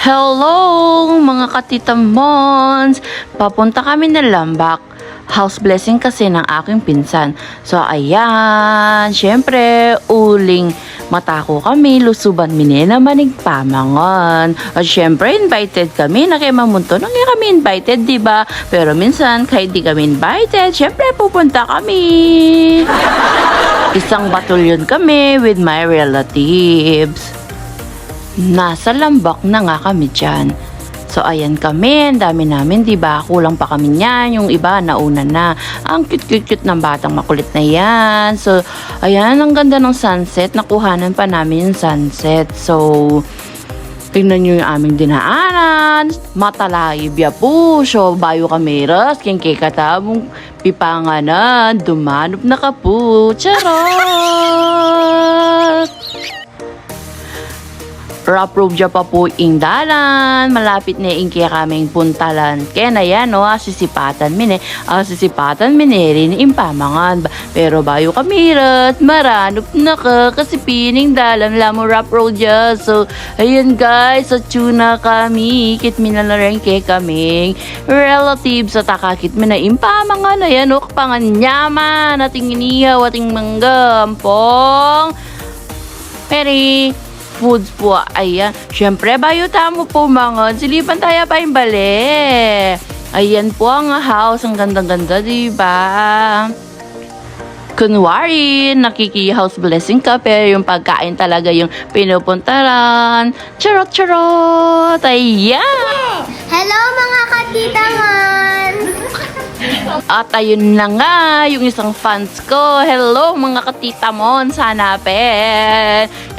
Hello mga katita Mons! Papunta kami na Lambak. House blessing kasi ng aking pinsan. So ayan, syempre uling matako kami, lusuban minena manig pamangon. At syempre invited kami na kay Mamunto. Nung kami invited, di ba? Pero minsan kahit di kami invited, syempre pupunta kami. Isang batalyon kami with my relatives nasa lambak na nga kami dyan. So, ayan kami, ang dami namin, di ba? Kulang pa kami niyan, yung iba nauna na. Ang cute-cute-cute ng batang makulit na yan. So, ayan, ang ganda ng sunset. Nakuhanan pa namin yung sunset. So, tingnan nyo yung aming dinaanan. Matalayib ya po. So, bayo kameras, king katabong pipanganan. Dumanop na ka po. Charot! Road dya pa po ing dalan, malapit na ing kaya kaming puntalan. Kaya na yan, no, sisipatan min eh. Ang sisipatan min eh, rin impamangan. Pero bayo kamirat, maranop na ka, kasi pining dalan, lamo rough road dya. So, ayun guys, sa tuna kami, kit minalareng kay kaming relatives sa takakit min na impamangan na yan, no, kapangan nyaman, ating inihaw, ating manggampong. Peri, foods po. Ayan. Siyempre, bayo tamo po mga. Silipan tayo pa yung bali. Ayan po ang house. Ang ganda-ganda, di ba? Kunwari, nakiki-house blessing ka, pero yung pagkain talaga yung pinupuntaran. Charot-charot! Ayan! Hello mga katitangan! At ayun na nga, yung isang fans ko. Hello mga katita mo, sana pe.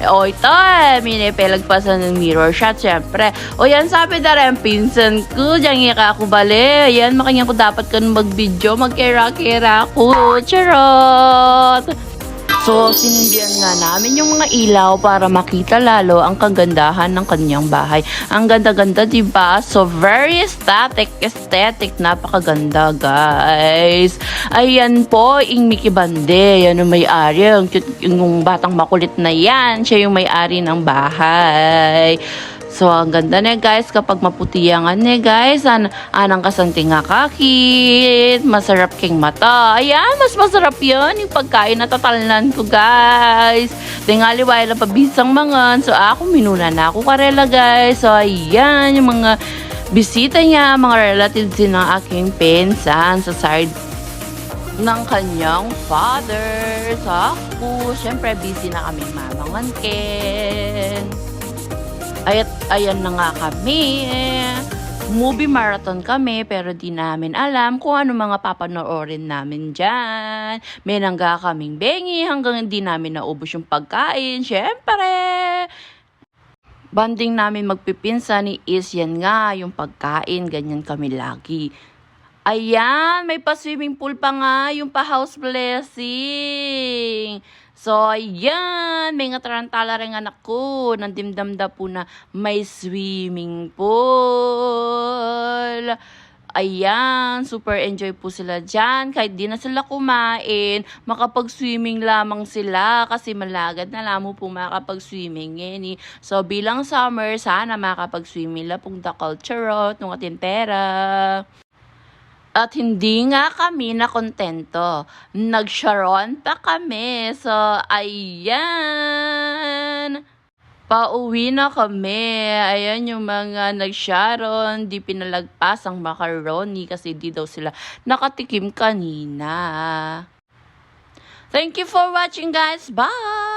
O ito, minipelag pa sa ng mirror shot, syempre. O yan, sabi na rin, pinsan ko, dyan nga ako bali. Yan, makanya ko dapat ka mag-video, mag-kera-kera ko. Charot! So, sinundian nga namin yung mga ilaw para makita lalo ang kagandahan ng kanyang bahay. Ang ganda-ganda, ba? So, very static, aesthetic, napakaganda, guys. Ayan po, ing Mickey Bande. Yan yung may-ari. Yung, yung batang makulit na yan. Siya yung may-ari ng bahay. So, ang ganda niya guys, kapag maputiyangan niya guys, an anang kasanting nga kakit, masarap king mata. Ayan, mas masarap yun, yung pagkain na tatalnan ko guys. Tingali wala pa bisang mga, so ako minuna na ako karela guys. So, ayan, yung mga bisita niya, mga relatives din ng aking pinsan sa side ng kanyang father. So, ako, syempre busy na kami mamangangkin. Ayat, ayan na nga kami. Movie marathon kami pero di namin alam kung ano mga papanoorin namin dyan. May nangga kaming bengi hanggang hindi namin naubos yung pagkain. Syempre! Banding namin magpipinsa ni is yan nga yung pagkain. Ganyan kami lagi. Ayan, may pa-swimming pool pa nga, yung pa-house blessing. So, ayan, may nga tarantala rin anak ko, nandimdamda po na may swimming pool. Ayan, super enjoy po sila dyan. Kahit di na sila kumain, makapag-swimming lamang sila kasi malagad na lamo po makapag-swimming eh. So, bilang summer, sana makapag-swimming la pong the culture, nung atin pera. At hindi nga kami na kontento. Nagsharon pa kami. So, ayan. Pauwi na kami. Ayan yung mga nagsharon. Di pinalagpas ang macaroni kasi di daw sila nakatikim kanina. Thank you for watching guys. Bye!